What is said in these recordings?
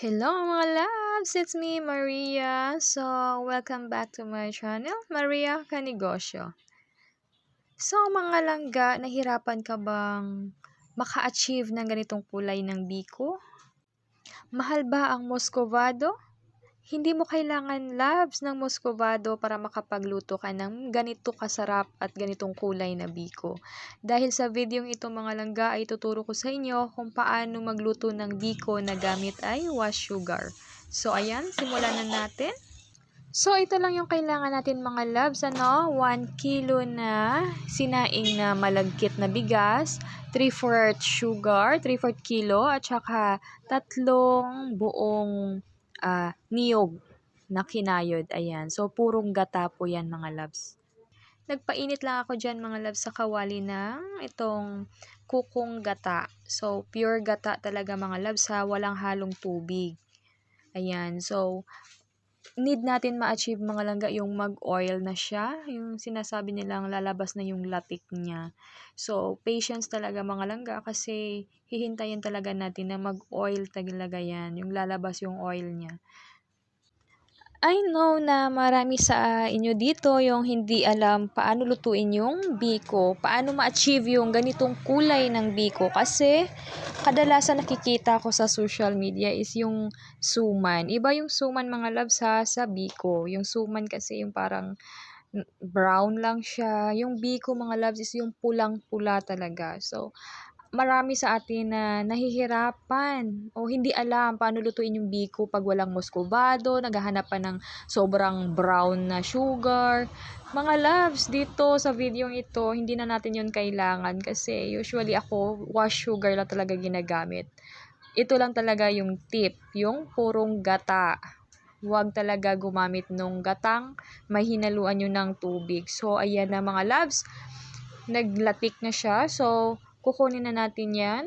Hello mga loves! It's me, Maria. So, welcome back to my channel, Maria Kanegosyo. So, mga langga, nahirapan ka bang maka-achieve ng ganitong kulay ng biko? Mahal ba ang Moscovado? Hindi mo kailangan labs ng Moscovado para makapagluto ka ng ganito kasarap at ganitong kulay na biko. Dahil sa videong ito mga langga ay tuturo ko sa inyo kung paano magluto ng biko na gamit ay wash sugar. So ayan, simulan na natin. So ito lang yung kailangan natin mga labs, ano? 1 kilo na sinaing na malagkit na bigas, 3/4 sugar, 3/4 kilo, at saka tatlong buong uh, niyog na kinayod. Ayan. So, purong gata po yan mga loves. Nagpainit lang ako dyan mga loves sa kawali ng itong kukong gata. So, pure gata talaga mga loves ha. Walang halong tubig. Ayan. So, need natin ma-achieve mga langga yung mag-oil na siya. Yung sinasabi nilang lalabas na yung latik niya. So, patience talaga mga langga kasi hihintayin talaga natin na mag-oil talaga yan. Yung lalabas yung oil niya. I know na marami sa inyo dito yung hindi alam paano lutuin yung biko, paano ma-achieve yung ganitong kulay ng biko kasi kadalasan nakikita ko sa social media is yung suman. Iba yung suman mga loves ha sa biko. Yung suman kasi yung parang brown lang siya. Yung biko mga loves is yung pulang-pula talaga. So, marami sa atin na nahihirapan o hindi alam paano lutuin yung biko pag walang muscovado, naghahanap pa ng sobrang brown na sugar. Mga loves, dito sa video ito, hindi na natin yon kailangan kasi usually ako, wash sugar lang talaga ginagamit. Ito lang talaga yung tip, yung purong gata. Huwag talaga gumamit nung gatang, may hinaluan nyo ng tubig. So, ayan na mga loves, naglatik na siya. So, kukunin na natin yan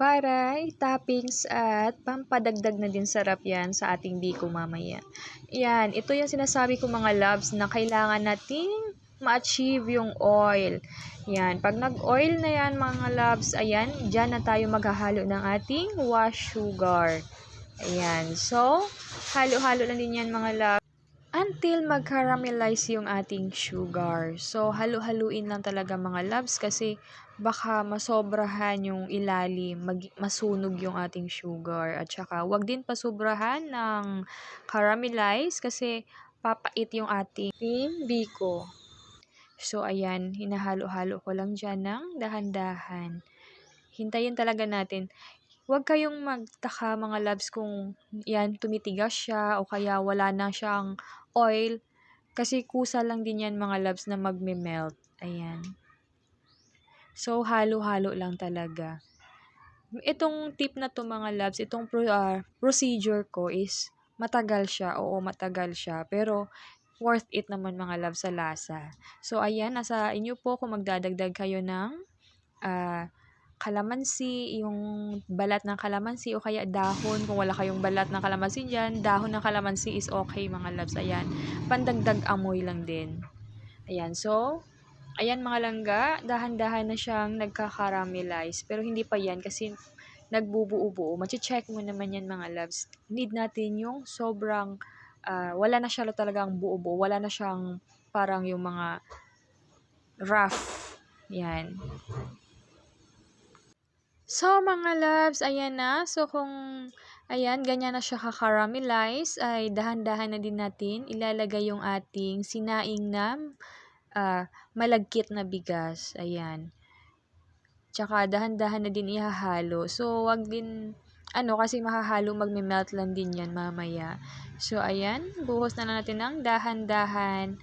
para toppings at pampadagdag na din sarap yan sa ating biko mamaya. Yan, ito yung sinasabi ko mga loves na kailangan nating ma-achieve yung oil. Yan, pag nag-oil na yan mga loves, ayan, dyan na tayo maghahalo ng ating wash sugar. Ayan, so, halo-halo lang din yan mga loves until mag-caramelize yung ating sugar. So, halu-haluin lang talaga mga loves kasi baka masobrahan yung ilalim, mag, masunog yung ating sugar. At saka, wag din pasobrahan ng caramelize kasi papait yung ating biko. So, ayan, hinahalo-halo ko lang dyan ng dahan-dahan. Hintayin talaga natin. Huwag kayong magtaka mga loves kung yan tumitigas siya o kaya wala na siyang oil. Kasi kusa lang din yan mga loves na magme-melt. Ayan. So, halo-halo lang talaga. Itong tip na to mga loves, itong pro, uh, procedure ko is matagal siya. Oo, matagal siya. Pero, worth it naman mga loves sa lasa. So, ayan, nasa inyo po kung magdadagdag kayo ng uh, kalamansi, yung balat ng kalamansi o kaya dahon. Kung wala kayong balat ng kalamansi dyan, dahon ng kalamansi is okay mga loves. Ayan, pandagdag amoy lang din. Ayan, so, ayan mga langga, dahan-dahan na siyang nagka-caramelize. Pero hindi pa yan kasi nagbubuo-buo. Machi-check mo naman yan mga loves. Need natin yung sobrang, uh, wala na siya talagang buo-buo. Wala na siyang parang yung mga rough. Yan. So, mga loves, ayan na. So, kung, ayan, ganyan na siya ka-caramelize, ay dahan-dahan na din natin ilalagay yung ating sinaing na uh, malagkit na bigas. Ayan. Tsaka, dahan-dahan na din ihahalo. So, wag din, ano, kasi mahahalo, magme-melt lang din yan mamaya. So, ayan, buhos na lang natin ng dahan-dahan.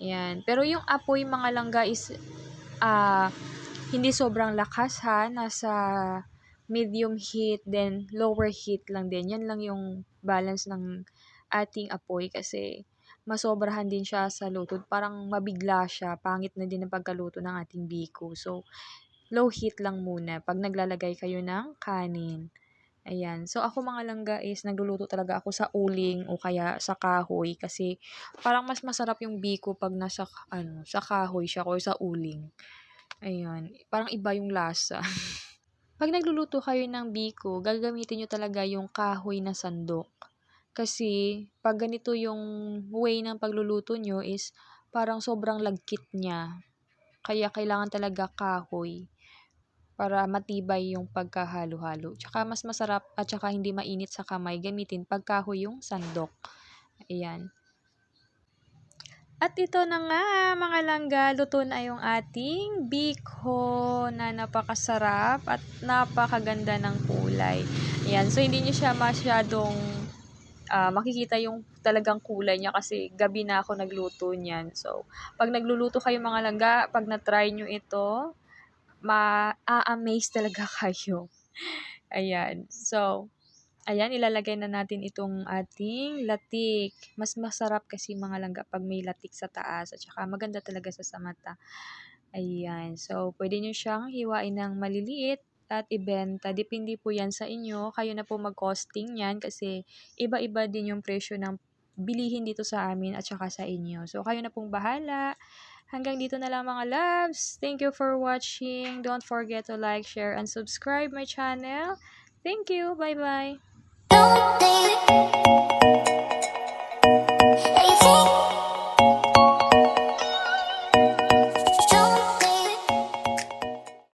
Ayan. Pero yung apoy mga langga is, ah, uh, hindi sobrang lakas ha, nasa medium heat, then lower heat lang din. Yan lang yung balance ng ating apoy kasi masobrahan din siya sa luto. Parang mabigla siya, pangit na din ang pagkaluto ng ating biko. So, low heat lang muna pag naglalagay kayo ng kanin. Ayan. So, ako mga langga is nagluluto talaga ako sa uling o kaya sa kahoy kasi parang mas masarap yung biko pag nasa ano, sa kahoy siya o sa uling. Ayan, parang iba yung lasa. 'pag nagluluto kayo ng biko, gagamitin niyo talaga yung kahoy na sandok. Kasi 'pag ganito yung way ng pagluluto niyo is parang sobrang lagkit niya. Kaya kailangan talaga kahoy para matibay yung pagkahalo-halo. Tsaka mas masarap at tsaka hindi mainit sa kamay gamitin 'pag kahoy yung sandok. Ayan. At ito na nga mga langga, luto na yung ating biko na napakasarap at napakaganda ng kulay. Ayan, so hindi niyo siya masyadong ah, makikita yung talagang kulay niya kasi gabi na ako nagluto niyan. So, 'pag nagluluto kayo mga langga, 'pag na-try niyo ito, maa-amaze talaga kayo. Ayan. So, ayan ilalagay na natin itong ating latik. Mas masarap kasi mga langga 'pag may latik sa taas at saka maganda talaga sa mata. Ayan. So, puwede niyo siyang hiwain ng maliliit at ibenta. Depende po 'yan sa inyo. Kayo na po mag-costing niyan kasi iba-iba din yung presyo ng bilihin dito sa amin at saka sa inyo. So, kayo na pong bahala. Hanggang dito na lang mga loves. Thank you for watching. Don't forget to like, share, and subscribe my channel. Thank you. Bye-bye. Don't need